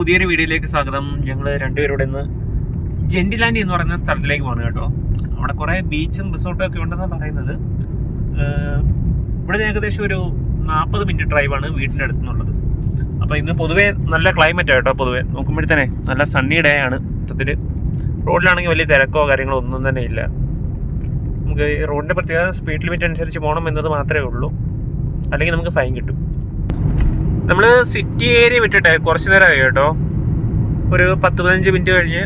പുതിയൊരു വീഡിയോയിലേക്ക് സ്വാഗതം. ഞങ്ങൾ രണ്ടുപേരോടെ ഇന്ന് ജെന്റിലാൻഡ് എന്ന് പറയുന്ന സ്ഥലത്തിലേക്ക് പോകുന്നത് കേട്ടോ. അവിടെ കുറേ ബീച്ചും റിസോർട്ടും ഒക്കെ ഉണ്ടെന്നാണ് പറയുന്നത്. ഇവിടെ ഏകദേശം ഒരു നാൽപ്പത് മിനിറ്റ് ഡ്രൈവാണ് വീടിന്റെ അടുത്ത് നിന്നുള്ളത് അപ്പോൾ ഇന്ന് പൊതുവേ നല്ല ക്ലൈമറ്റ് കേട്ടോ പൊതുവേ. നോക്കുമ്പോഴത്തേനെ നല്ല സണ്ണി ഡേ ആണ്. മൊത്തത്തിൽ റോഡിലാണെങ്കിൽ വലിയ തിരക്കോ കാര്യങ്ങളോ ഒന്നും തന്നെ ഇല്ല. നമുക്ക് റോഡിന്റെ പ്രത്യേകത സ്പീഡ് ലിമിറ്റ് അനുസരിച്ച് പോകണം എന്നത് മാത്രമേ ഉള്ളൂ. അല്ലെങ്കിൽ നമുക്ക് ഫൈൻ കിട്ടും. നമ്മൾ സിറ്റി ഏരിയ വിട്ടിട്ടെ കുറച്ച് നേരമായി കേട്ടോ. ഒരു പത്ത് പതിനഞ്ച് മിനിറ്റ് കഴിഞ്ഞ്.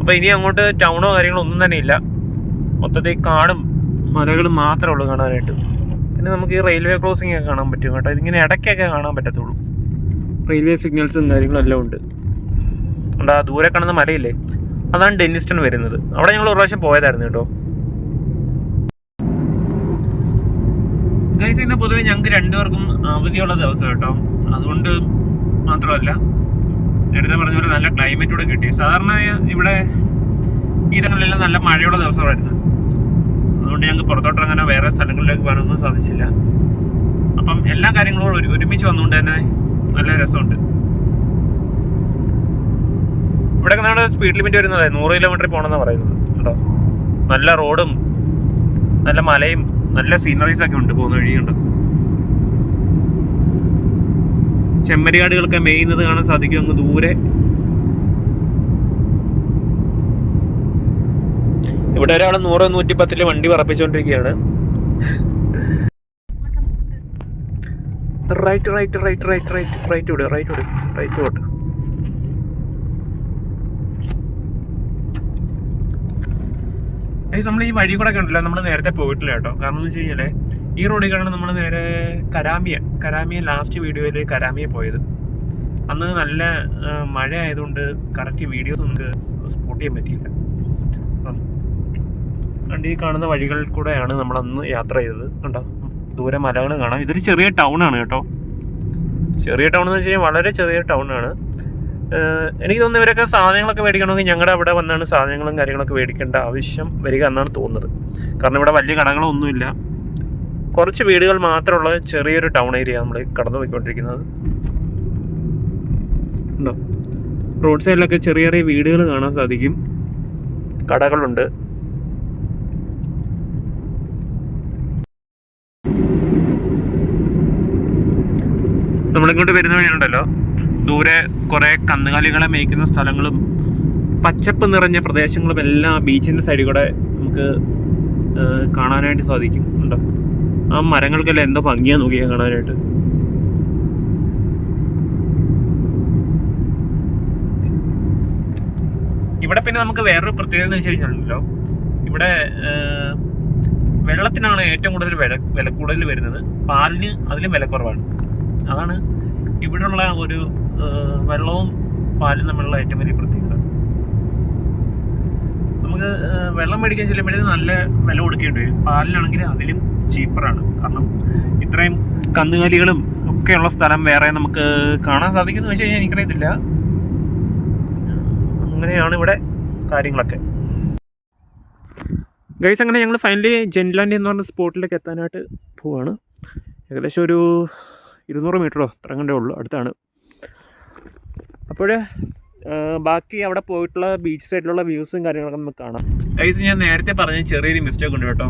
അപ്പോൾ ഇനി അങ്ങോട്ട് ടൗണോ കാര്യങ്ങളോ ഒന്നും തന്നെ ഇല്ല. മൊത്തത്തിൽ കാണും. മലകളും മാത്രമേ ഉള്ളൂ കാണാനായിട്ട്. പിന്നെ നമുക്ക് ഈ റെയിൽവേ ക്രോസിംഗ് ഒക്കെ കാണാൻ പറ്റും കേട്ടോ. ഇതിങ്ങനെ ഇടയ്ക്കൊക്കെ കാണാൻ പറ്റത്തുള്ളൂ. റെയിൽവേ സിഗ്നൽസും കാര്യങ്ങളും എല്ലാം ഉണ്ട്. ഉണ്ട് ആ ദൂരെ കാണുന്ന മലയില്ലേ? അതാണ് ഡെന്നിസ്റ്റൺ വരുന്നത്. അവിടെ ഞങ്ങൾ ഒരു പ്രാവശ്യം പോയതായിരുന്നു കേട്ടോ. ഗൈസ് ഇന്ന് പൊതുവെ ഞങ്ങൾക്ക് രണ്ടുപേർക്കും അവധിയുള്ള ദിവസം കേട്ടോ. അതുകൊണ്ട് മാത്രമല്ല നേരത്തെ പറഞ്ഞ പോലെ നല്ല ക്ലൈമറ്റ് കൂടെ കിട്ടി. സാധാരണ ഇവിടെ ഈ ഇടങ്ങളിലെല്ലാം നല്ല മഴയുള്ള ദിവസമായിരുന്നു. അതുകൊണ്ട് ഞങ്ങൾക്ക് പുറത്തോട്ടിറങ്ങാനോ വേറെ സ്ഥലങ്ങളിലേക്ക് പോകാനൊന്നും സാധിച്ചില്ല. അപ്പം എല്ലാ കാര്യങ്ങളും ഒരു ഒരുമിച്ച് വന്നുകൊണ്ട് തന്നെ നല്ല രസമുണ്ട്. ഇവിടെ നമ്മുടെ സ്പീഡ് ലിമിറ്റ് വരുന്നത് നൂറ് കിലോമീറ്ററിൽ പോകണമെന്നാണ് പറയുന്നത്. കേട്ടോ നല്ല റോഡും നല്ല മലയും നല്ല സീനറീസ് ഒക്കെ ഉണ്ട് പോകുന്ന വഴിയുണ്ട്. ചെമ്മരിയാടുകളൊക്കെ മേയുന്നത് കാണാൻ സാധിക്കും അങ്ങ് ദൂരെ ഇവിടെ ഒരാൾ നൂറ് നൂറ്റി പത്തിൽ വണ്ടി പറപ്പിച്ചുകൊണ്ടിരിക്കുകയാണ് right right right right right right വിടുക റൈറ്റ് വിടുക റൈറ്റ് വിട് നമ്മൾ ഈ വഴി കൂടെ കണ്ടില്ല നമ്മൾ നേരത്തെ പോയിട്ടില്ല കേട്ടോ. കാരണം എന്ന് വെച്ച് കഴിഞ്ഞാൽ ഈ റോഡിൽ കാണാൻ നമ്മൾ നേരെ കരാമിയ കരാമിയ ലാസ്റ്റ് വീഡിയോയിൽ കരാമിയ പോയത്. അന്ന് നല്ല മഴ ആയതുകൊണ്ട് കറക്റ്റ് വീഡിയോസ് നമുക്ക് സ്പോട്ട് ചെയ്യാൻ പറ്റിയില്ല. അപ്പം ഈ കാണുന്ന വഴികളിൽ കൂടെയാണ് നമ്മൾ അന്ന് യാത്ര ചെയ്തത്. കണ്ടോ? ദൂരെ മലകൾ കാണാം. ഇതൊരു ചെറിയ ടൗൺ ആണ് കേട്ടോ. ചെറിയ ടൗൺ എന്ന് വെച്ച് കഴിഞ്ഞാൽ വളരെ ചെറിയ ടൗൺ ആണ്. എനിക്ക് തോന്നുന്നു ഇവരൊക്കെ സാധനങ്ങളൊക്കെ മേടിക്കണമെങ്കിൽ ഞങ്ങളുടെ അവിടെ വന്നാണ് സാധനങ്ങളും കാര്യങ്ങളൊക്കെ മേടിക്കേണ്ട ആവശ്യം വരിക എന്നാണ് തോന്നുന്നത്. കാരണം ഇവിടെ വലിയ കടകളൊന്നുമില്ല. കുറച്ച് വീടുകൾ മാത്രമുള്ള ചെറിയൊരു ടൗൺ ഏരിയ നമ്മൾ കടന്നു പോയിക്കൊണ്ടിരിക്കുന്നത് ഉണ്ടോ? റോഡ് സൈഡിലൊക്കെ ചെറിയ ചെറിയ വീടുകൾ കാണാൻ സാധിക്കും. കടകളുണ്ട്. നമ്മളിങ്ങോട്ട് വരുന്ന വഴിയുണ്ടല്ലോ ദൂരെ കുറേ കന്നുകാലികളെ മേയ്ക്കുന്ന സ്ഥലങ്ങളും പച്ചപ്പ് നിറഞ്ഞ പ്രദേശങ്ങളും എല്ലാം ബീച്ചിന്റെ സൈഡിൽ കൂടെ നമുക്ക് കാണാനായിട്ട് സാധിക്കും. ഉണ്ടോ ആ മരങ്ങൾക്കെല്ലാം എന്തോ ഭംഗിയാണ് നോക്കിയാൽ കാണാനായിട്ട്. ഇവിടെ പിന്നെ നമുക്ക് വേറൊരു പ്രത്യേകത എന്ന് വെച്ച് കഴിഞ്ഞാലോ ഇവിടെ വെള്ളത്തിനാണ് ഏറ്റവും കൂടുതൽ വില വില കൂടുതൽ വരുന്നത്. പാലിന് അതിലും വില കുറവാണ്. അതാണ് ഇവിടെയുള്ള ഒരു വെള്ളവും പാലും തമ്മിലുള്ള ഏറ്റവും വലിയ പ്രത്യേകത. നമുക്ക് വെള്ളം മേടിക്കാൻ ചെല്ലുമ്പോഴേ നല്ല വില കൊടുക്കേണ്ടി വരും. പാലിലാണെങ്കിൽ അതിലും ചീപ്പറാണ് കാരണം ഇത്രയും കന്നുകാലികളും ഒക്കെയുള്ള സ്ഥലം വേറെ നമുക്ക് കാണാൻ സാധിക്കുമെന്ന് വെച്ച് കഴിഞ്ഞാൽ എനിക്കറിയത്തില്ല. അങ്ങനെയാണ് ഇവിടെ കാര്യങ്ങളൊക്കെ. ഗൈസ് അങ്ങനെ ഞങ്ങൾ ഫൈനലി ജെൻലാൻഡ് എന്ന് പറഞ്ഞ സ്പോട്ടിലേക്ക് എത്താനായിട്ട് പോവാണ്. ഏകദേശം ഒരു ഇരുന്നൂറ് മീറ്ററോ അത്ര കണ്ടേ ഉള്ളൂ. അടുത്താണ്. അപ്പോൾ ബാക്കി അവിടെ പോയിട്ടുള്ള ബീച്ച് സൈഡിലുള്ള വ്യൂസും കാര്യങ്ങളൊക്കെ നമുക്ക് കാണാം. ഗൈസ് ഞാൻ നേരത്തെ പറഞ്ഞ ചെറിയൊരു മിസ്റ്റേക്ക് ഉണ്ട് കേട്ടോ.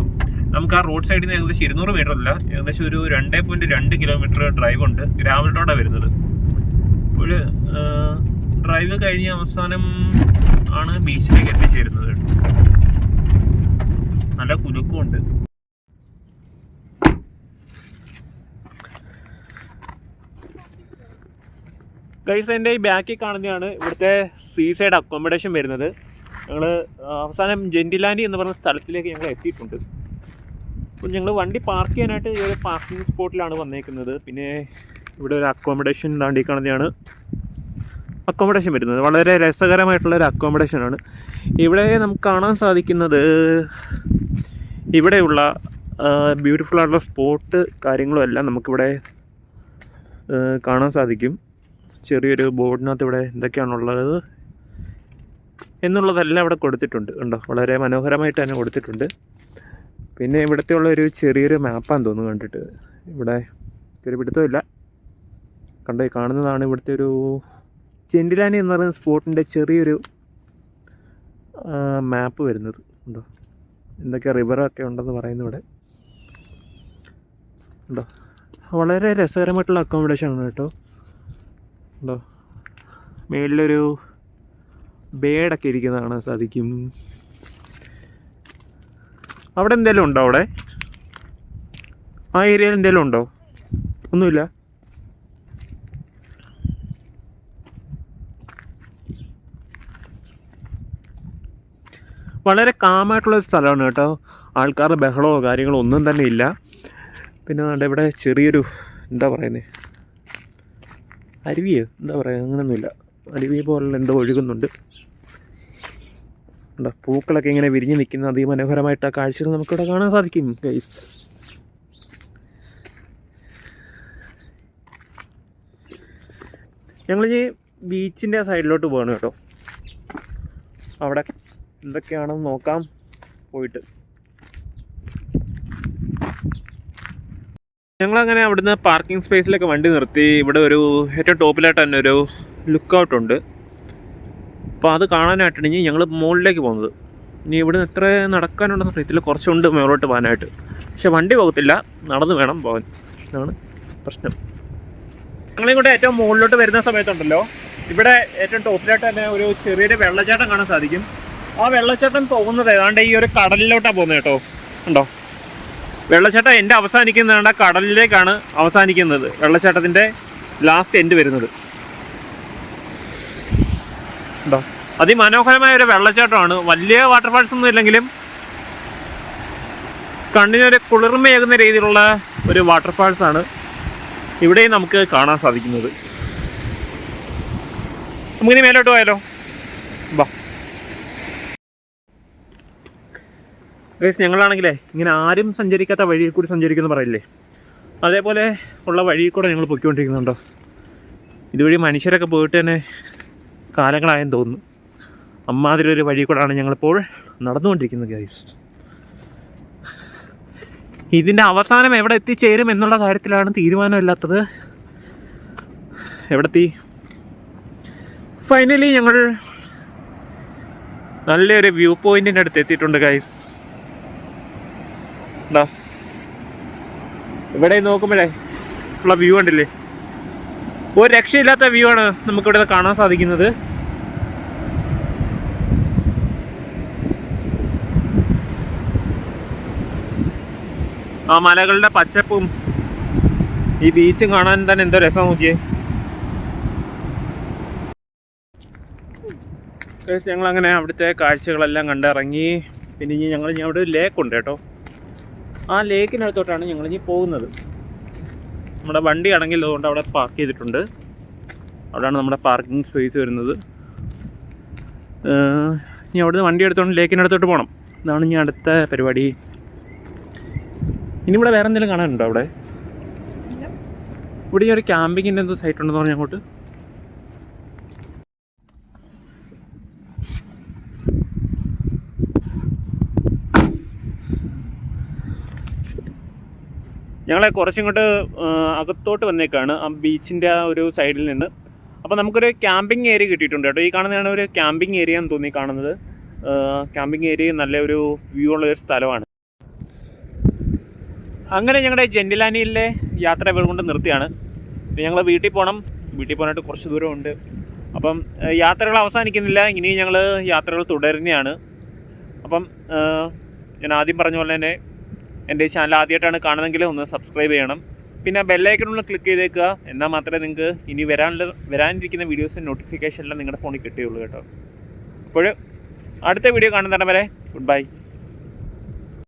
നമുക്ക് ആ റോഡ് സൈഡിൽ നിന്ന് ഏകദേശം ഇരുന്നൂറ് മീറ്റർ അല്ല ഏകദേശം ഒരു രണ്ടേ പോയിന്റ് രണ്ട് കിലോമീറ്റർ ഡ്രൈവ് ഉണ്ട് ഗ്രാവൽ റോഡാണ് വരുന്നത് അപ്പോൾ ഡ്രൈവ് കഴിഞ്ഞ് അവസാനം ആണ് ബീച്ചിലേക്ക് എത്തിച്ചേരുന്നത്. നല്ല കുലുക്കമുണ്ട്. ഗൈസ് എന്റെ ഈ ബാക്കിൽ കാണുന്നതാണ് ഇവിടുത്തെ സീ സൈഡ് അക്കോമഡേഷൻ വരുന്നത് ഞങ്ങൾ അവസാനം ജെന്റിലാൻഡി എന്ന് പറഞ്ഞ സ്ഥലത്തിലേക്ക് ഞങ്ങൾ എത്തിയിട്ടുണ്ട്. അപ്പോൾ ഞങ്ങൾ വണ്ടി പാർക്ക് ചെയ്യാനായിട്ട് ഈ ഒരു പാർക്കിംഗ് സ്പോട്ടിലാണ് വന്നേക്കുന്നത്. പിന്നെ ഇവിടെ ഒരു അക്കോമഡേഷൻ താണ്ടി കാണുന്നതാണ്. അക്കോമഡേഷൻ വരുന്നത്. വളരെ രസകരമായിട്ടുള്ള ഒരു അക്കോമഡേഷൻ ആണ്. ഇവിടെ നമുക്ക് കാണാൻ സാധിക്കുന്നത് ഇവിടെയുള്ള ബ്യൂട്ടിഫുൾ ആയിട്ടുള്ള സ്പോട്ട് കാര്യങ്ങളും എല്ലാം നമുക്കിവിടെ കാണാൻ സാധിക്കും. ചെറിയൊരു ബോർഡിനകത്ത് ഇവിടെ എന്തൊക്കെയാണുള്ളത് എന്നുള്ളതെല്ലാം ഇവിടെ കൊടുത്തിട്ടുണ്ട് ഉണ്ടോ വളരെ മനോഹരമായിട്ട് തന്നെ കൊടുത്തിട്ടുണ്ട്. പിന്നെ ഇവിടുത്തെ ഉള്ള ഒരു ചെറിയൊരു മാപ്പാന്ന് തോന്നുന്നു കണ്ടിട്ട്. ഇവിടെ ഒരു പിടുത്തമില്ല. കണ്ടോ കാണുന്നതാണ് ഇവിടുത്തെ ഒരു ചെണ്ടിലാനി എന്ന് പറയുന്ന സ്പോട്ടിന്റെ ചെറിയൊരു മാപ്പ് വരുന്നത് ഉണ്ടോ എന്തൊക്കെ റിവറൊക്കെ ഉണ്ടെന്ന് പറയുന്നു ഇവിടെ. ഉണ്ടോ വളരെ രസകരമായിട്ടുള്ള അക്കോമഡേഷൻ ആണ് കേട്ടോ. ഉണ്ടോ? മേളിലൊരു ബേഡൊക്കെ ഇരിക്കുന്നതാണ് സാധിക്കും. അവിടെ എന്തെങ്കിലും ഉണ്ടോ അവിടെ? ആ ഏരിയയിൽ എന്തെങ്കിലും ഉണ്ടോ? ഒന്നുമില്ല. വളരെ കാമായിട്ടുള്ള ഒരു സ്ഥലമാണ് കേട്ടോ. ആൾക്കാരുടെ ബഹളമോ കാര്യങ്ങളോ ഒന്നും തന്നെ ഇല്ല. പിന്നെ ഇവിടെ ചെറിയൊരു എന്താ പറയുന്നത് അരുവിയോ എന്താ പറയുക അങ്ങനെയൊന്നുമില്ല അരുവി പോലുള്ള എന്തോ ഒഴുകുന്നുണ്ട്. എന്താ പൂക്കളൊക്കെ ഇങ്ങനെ വിരിഞ്ഞ് നിൽക്കുന്ന അതിമനോഹരമായിട്ട് ആ കാഴ്ചകൾ നമുക്കിവിടെ കാണാൻ സാധിക്കും ഗൈസ് ഞങ്ങളിനി ബീച്ചിന്റെ സൈഡിലോട്ട് പോകണം കേട്ടോ. അവിടെ എന്തൊക്കെയാണെന്ന് നോക്കാം പോയിട്ട്. ഞങ്ങളങ്ങനെ അവിടുന്ന് പാർക്കിംഗ് സ്പേസിലൊക്കെ വണ്ടി നിർത്തി. ഇവിടെ ഒരു ഏറ്റവും ടോപ്പിലായിട്ട് തന്നെ ഒരു ലുക്ക് ഔട്ട് ഉണ്ട്. അപ്പോൾ അത് കാണാനായിട്ടാണ് ഇനി ഞങ്ങൾ മുകളിലേക്ക് പോകുന്നത്. ഇനി ഇവിടുന്ന് എത്ര നടക്കാനുണ്ടെന്ന് അറിയത്തില്ല. കുറച്ചുണ്ട് മുകളിലോട്ട് പോകാനായിട്ട്. പക്ഷെ വണ്ടി പോകത്തില്ല. നടന്ന് വേണം പോകാൻ. ഇതാണ് പ്രശ്നം. ഞങ്ങളിങ്ങോട്ട് ഏറ്റവും മുകളിലോട്ട് വരുന്ന സമയത്തുണ്ടല്ലോ. ഇവിടെ ഏറ്റവും ടോപ്പിലായിട്ട് തന്നെ ഒരു ചെറിയൊരു വെള്ളച്ചാട്ടം കാണാൻ സാധിക്കും. ആ വെള്ളച്ചാട്ടം പോകുന്നത് ഏതാണ്ട് ഈ ഒരു കടലിലോട്ടാണ് പോകുന്നത് കേട്ടോ. ഉണ്ടോ വെള്ളച്ചാട്ടം എന്റെ അവസാനിക്കുന്നതാണ് കടലിലേക്കാണ് അവസാനിക്കുന്നത്. വെള്ളച്ചാട്ടത്തിന്റെ ലാസ്റ്റ് എൻഡ് വരുന്നത്. ഉണ്ടോ അതിമനോഹരമായ ഒരു വെള്ളച്ചാട്ടമാണ്. വലിയ വാട്ടർഫാൾസ് ഒന്നും ഇല്ലെങ്കിലും കണ്ണിനൊരു കുളിർമയേകുന്ന രീതിയിലുള്ള ഒരു വാട്ടർഫാൾസ് ആണ് ഇവിടെയും നമുക്ക് കാണാൻ സാധിക്കുന്നത്. നമുക്കിനി മേലോട്ട് പോയാലോ? വാ ഗൈസ് ഞങ്ങളാണെങ്കിലേ ഇങ്ങനെ ആരും സഞ്ചരിക്കാത്ത വഴിയിൽ കൂടി സഞ്ചരിക്കുന്നു പറയില്ലേ? അതേപോലെ ഉള്ള വഴിയിൽ കൂടെ ഞങ്ങൾ പൊയ്ക്കൊണ്ടിരിക്കുന്നുണ്ടോ? ഇതുവഴി മനുഷ്യരൊക്കെ പോയിട്ട് തന്നെ കാലങ്ങളായെന്ന് തോന്നുന്നു. അമ്മാതിരി ഒരു വഴി കൂടെയാണ് ഞങ്ങളിപ്പോൾ നടന്നുകൊണ്ടിരിക്കുന്നത് ഗൈസ് ഇതിന്റെ അവസാനം എവിടെ എത്തിച്ചേരും എന്നുള്ള കാര്യത്തിലാണ് തീരുമാനമില്ലാത്തത്. എവിടെ എത്തി ഫൈനലി ഞങ്ങൾ നല്ലൊരു വ്യൂ പോയിന്റിന്റെ അടുത്ത് എത്തിയിട്ടുണ്ട് ഗൈസ് ഉണ്ടോ ഇവിടെ നോക്കുമ്പോഴേ ഉള്ള വ്യൂ ഉണ്ടല്ലേ ഒരു രക്ഷയില്ലാത്ത വ്യൂ ആണ് നമുക്കിവിടെ കാണാൻ സാധിക്കുന്നത്. ആ മലകളുടെ പച്ചപ്പും ഈ ബീച്ചും കാണാൻ തന്നെ എന്തോ രസം നോക്കിയേ. ഞങ്ങൾ അങ്ങനെ അവിടുത്തെ കാഴ്ചകളെല്ലാം കണ്ടിറങ്ങി. പിന്നെ ഞങ്ങൾ അവിടെ ഒരു ലേക്ക് ഉണ്ട് കേട്ടോ. ആ ലേക്കിനടുത്തോട്ടാണ് ഞങ്ങൾ ഇനി പോകുന്നത്. നമ്മുടെ വണ്ടി ആണെങ്കിൽ അതുകൊണ്ട് അവിടെ പാർക്ക് ചെയ്തിട്ടുണ്ട്. അവിടെയാണ് നമ്മുടെ പാർക്കിംഗ് സ്പേസ് വരുന്നത്. ഇനി അവിടുന്ന് വണ്ടി എടുത്തോണ്ട് ലേക്കിനടുത്തോട്ട് പോകണം ഇതാണ് ഇനി അടുത്ത പരിപാടി. ഇനി ഇവിടെ വേറെ എന്തെങ്കിലും കാണാനുണ്ടോ അവിടെ? ഇവിടെ ഈ ഒരു ക്യാമ്പിങ്ങിന്റെ എന്തോ സൈറ്റ് ഉണ്ടെന്ന് പറഞ്ഞു അങ്ങോട്ട്. ഞങ്ങളെ കുറച്ചിങ്ങോട്ട് അകത്തോട്ട് വന്നേക്കാണ് ആ ബീച്ചിന്റെ ആ ഒരു സൈഡിൽ നിന്ന്. അപ്പോൾ നമുക്കൊരു ക്യാമ്പിംഗ് ഏരിയ കിട്ടിയിട്ടുണ്ട് കേട്ടോ. ഈ കാണുന്നതാണ് ഒരു ക്യാമ്പിംഗ് ഏരിയ എന്ന് തോന്നി കാണുന്നത്. ക്യാമ്പിംഗ് ഏരിയ നല്ല ഒരു വ്യൂ ഉള്ള ഒരു സ്ഥലമാണ്. അങ്ങനെ ഞങ്ങളുടെ ജെൻഡിലാനിയിലെ യാത്ര ഇവർ കൊണ്ട് നിർത്തിയാണ് ഞങ്ങൾ വീട്ടിൽ പോകണം വീട്ടിൽ പോകാനായിട്ട് കുറച്ച് ദൂരമുണ്ട്. അപ്പം യാത്രകൾ അവസാനിക്കുന്നില്ല. ഇനി ഞങ്ങൾ യാത്രകൾ തുടരുന്നതാണ്. അപ്പം ഞാൻ ആദ്യം പറഞ്ഞ പോലെ തന്നെ എന്റെ ഈ ചാനൽ ആദ്യമായിട്ടാണ് കാണുന്നതെങ്കിൽ ഒന്ന് സബ്സ്ക്രൈബ് ചെയ്യണം. പിന്നെ ബെല്ലൈക്കണുള്ള ക്ലിക്ക് ചെയ്തേക്കുക. എന്നാൽ മാത്രമേ നിങ്ങൾക്ക് ഇനി വരാനുള്ള വരാനിരിക്കുന്ന വീഡിയോസിന്റെ നോട്ടിഫിക്കേഷൻ എല്ലാം നിങ്ങളുടെ ഫോണിൽ കിട്ടുകയുള്ളൂ കേട്ടോ. അപ്പോൾ അടുത്ത വീഡിയോ കാണുന്നതാണ് വരെ ഗുഡ് ബൈ